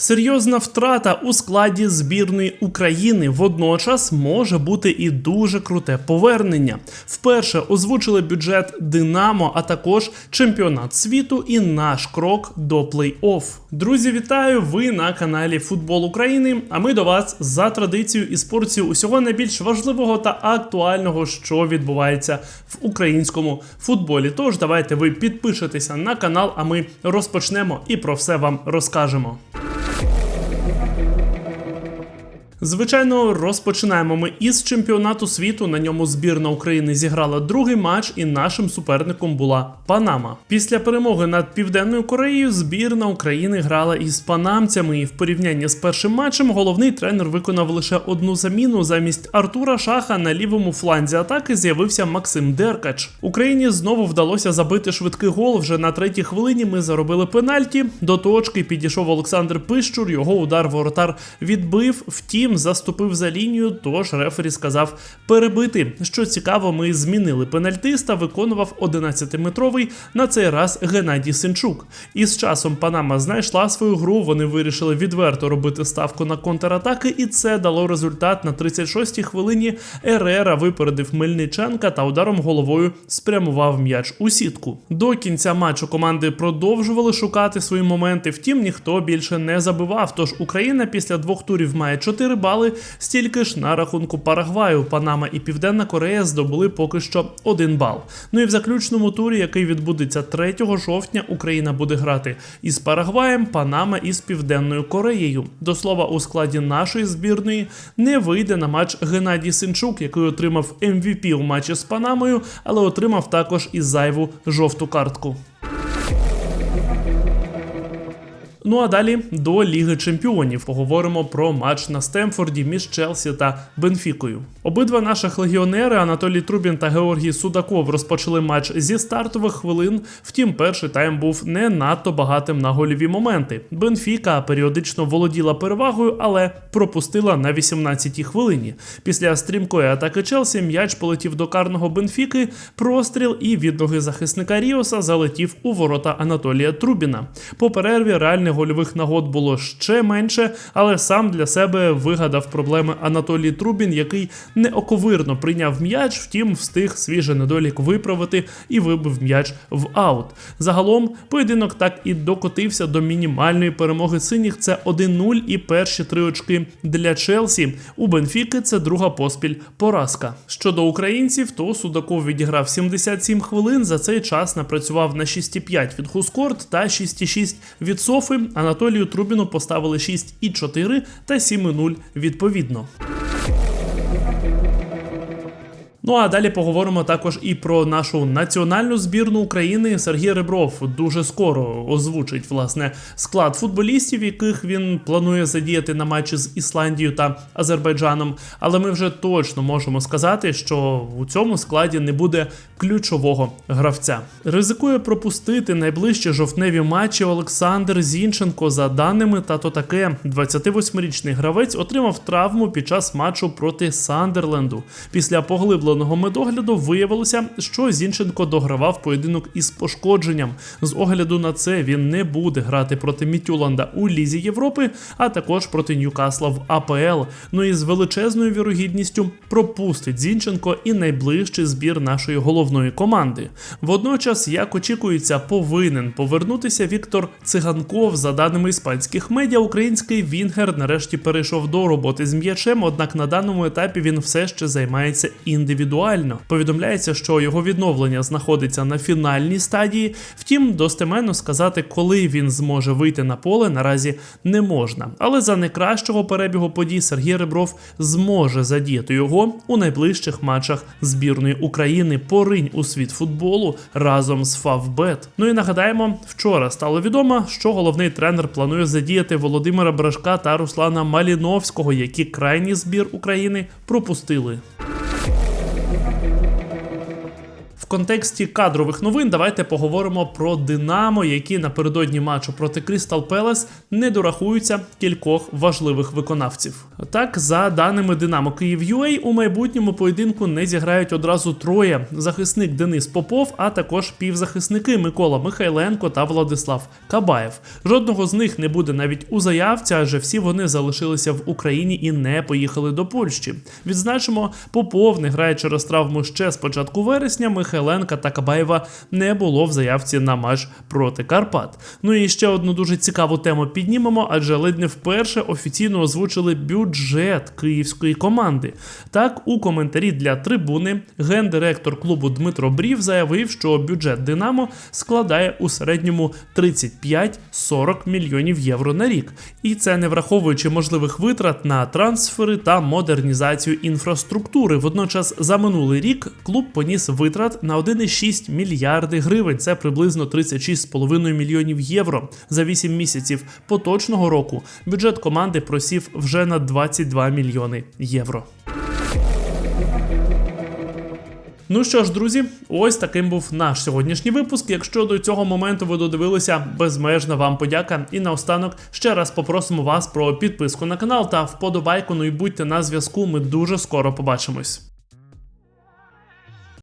Серйозна втрата у складі збірної України водночас може бути і дуже круте повернення. Вперше озвучили бюджет Динамо, а також чемпіонат світу і наш крок до плей-офф. Друзі, вітаю! Ви на каналі Футбол України. А ми до вас за традицією і спорцію усього найбільш важливого та актуального, що відбувається в українському футболі. Тож давайте ви підпишетеся на канал, а ми розпочнемо і про все вам розкажемо. Звичайно, розпочинаємо ми із чемпіонату світу. На ньому збірна України зіграла другий матч, і нашим суперником була Панама. Після перемоги над Південною Кореєю збірна України грала із панамцями. І в порівнянні з першим матчем головний тренер виконав лише одну заміну. Замість Артура Шаха на лівому фланзі атаки з'явився Максим Деркач. Україні знову вдалося забити швидкий гол. Вже на третій хвилині ми заробили пенальті. До точки підійшов Олександр Пищур. Його удар воротар відбив. Втім, заступив за лінію. Тож рефері сказав перебити. Що цікаво, ми змінили пенальтиста. Виконував 11-метровий на цей раз Геннадій Синчук. І з часом Панама знайшла свою гру. Вони вирішили відверто робити ставку на контратаки, і це дало результат на 36-й хвилині. Ерера випередив Мельниченка та ударом головою спрямував м'яч у сітку. До кінця матчу команди продовжували шукати свої моменти. Втім, ніхто більше не забивав. Тож Україна після двох турів має 4 бали, стільки ж на рахунку Парагваю. Панама і Південна Корея здобули поки що 1 бал. Ну і в заключному турі, який відбудеться 3 жовтня, Україна буде грати із Парагваєм, Панама із Південною Кореєю. До слова, у складі нашої збірної не вийде на матч Геннадій Синчук, який отримав MVP у матчі з Панамою, але отримав також і зайву жовту картку. Ну а далі до Ліги Чемпіонів поговоримо про матч на Стемфорді між Челсі та Бенфікою. Обидва наших легіонери Анатолій Трубін та Георгій Судаков розпочали матч зі стартових хвилин. Втім, перший тайм був не надто багатим на гольові моменти. Бенфіка періодично володіла перевагою, але пропустила на 18-й хвилині. Після стрімкої атаки Челсі м'яч полетів до карного Бенфіки, простріл і від ноги захисника Ріоса залетів у ворота Анатолія Трубіна. По перерві реальних гольових нагод було ще менше, але сам для себе вигадав проблеми Анатолій Трубін, який неоковирно прийняв м'яч, втім встиг свіжий недолік виправити і вибив м'яч в аут. Загалом поєдинок так і докотився до мінімальної перемоги синіх. Це 1-0 і перші три очки для Челсі. У Бенфіки це друга поспіль поразка. Щодо українців, то Судаков відіграв 77 хвилин. За цей час напрацював на 6,5 від Хускорт та 6,6 від Софи. Анатолію Трубіну поставили 6,4 та 7,0 відповідно. Ну а далі поговоримо також і про нашу національну збірну України. Сергій Ребров дуже скоро озвучить власне склад футболістів, яких він планує задіяти на матчі з Ісландією та Азербайджаном. Але ми вже точно можемо сказати, що у цьому складі не буде ключового гравця. Ризикує пропустити найближчі жовтневі матчі Олександр Зінченко. За даними та то таке, 28-річний гравець отримав травму під час матчу проти Сандерленду. Після поглибленого медогляду виявилося, що Зінченко догравав поєдинок із пошкодженням. З огляду на це він не буде грати проти Мітюланда у Лізі Європи, а також проти Ньюкасла в АПЛ. Ну і з величезною вірогідністю пропустить Зінченко і найближчий збір нашої головної команди. Водночас, як очікується, повинен повернутися Віктор Циганков. За даними іспанських медіа, український Вінгер нарешті перейшов до роботи з м'ячем, однак на даному етапі він все ще займається індивідуально. Повідомляється, що його відновлення знаходиться на фінальній стадії. Втім, достеменно сказати, коли він зможе вийти на поле, наразі не можна. Але за найкращого перебігу подій Сергій Ребров зможе задіяти його у найближчих матчах збірної України. Поринь у світ футболу разом з Фавбет. Ну і нагадаємо, вчора стало відомо, що головний тренер планує задіяти Володимира Брашка та Руслана Маліновського, які крайній збір України пропустили. Контексті кадрових новин давайте поговоримо про Динамо, які напередодні матчу проти Крістал Пелес не дорахуються кількох важливих виконавців. Так, за даними Динамо Київ UA, у майбутньому поєдинку не зіграють одразу троє: захисник Денис Попов, а також півзахисники Микола Михайленко та Владислав Кабаєв. Жодного з них не буде навіть у заявці, адже всі вони залишилися в Україні і не поїхали до Польщі. Відзначимо, Попов не грає через травму ще з початку вересня. Михайленка та Кабаєва не було в заявці на матч проти Карпат. Ну і ще одну дуже цікаву тему піднімемо, адже ледь не вперше офіційно озвучили бюджет київської команди. Так, у коментарі для трибуни гендиректор клубу Дмитро Брів заявив, що бюджет Динамо складає у середньому 35-40 мільйонів євро на рік. І це не враховуючи можливих витрат на трансфери та модернізацію інфраструктури. Водночас за минулий рік клуб поніс витрат на 1,6 мільярди гривень. Це приблизно 36,5 мільйонів євро. За 8 місяців поточного року бюджет команди просів вже на 22 мільйони євро. Ну що ж, друзі, ось таким був наш сьогоднішній випуск. Якщо до цього моменту ви додивилися, безмежна вам подяка. І наостанок ще раз попросимо вас про підписку на канал та вподобайку. Ну і будьте на зв'язку. Ми дуже скоро побачимось.